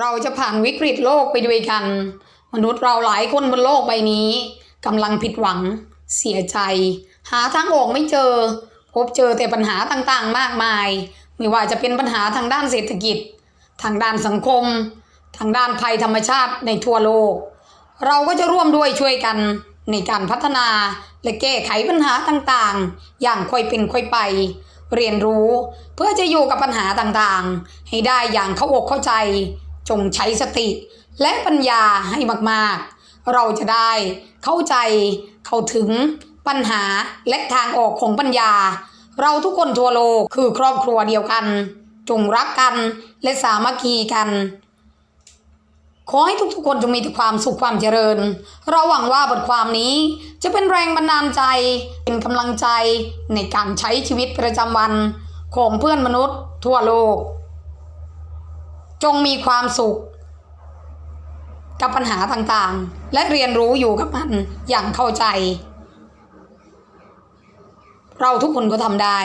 เราจะผ่านวิกฤตโลกไปด้วยกัน มนุษย์เราหลายคนบนโลกใบนี้กำลังผิดหวัง เสียใจ หาทางออกไม่เจอ พบเจอแต่ปัญหาต่างๆ มากมาย ไม่ว่าจะเป็นปัญหาทางด้านเศรษฐกิจ ทางด้านสังคม ทางด้านภัยธรรมชาติในทั่วโลก เราก็จะร่วมด้วยช่วยกันในการพัฒนาและแก้ไขปัญหาต่างๆ อย่างค่อยเป็นค่อยไป เรียนรู้เพื่อจะอยู่กับปัญหาต่างๆ ให้ได้อย่างเข้าอกเข้าใจ จงใช้สติและปัญญาให้มากๆ เราจะได้เข้าใจเข้าถึงปัญหาและทางออกของปัญญา เราทุกคนทั่วโลกคือครอบครัวเดียวกัน จงรักกันและสามัคคีกัน ขอให้ทุกๆคนจงมีแต่ความสุขความเจริญ เราหวังว่าบทความนี้จะเป็นแรงบันดาลใจ เป็นกำลังใจในการใช้ชีวิตประจำวันของเพื่อนมนุษย์ทั่วโลก จงมีความสุข กับปัญหาต่างๆ และเรียนรู้อยู่กับมันอย่างเข้าใจ เราทุกคนก็ทำได้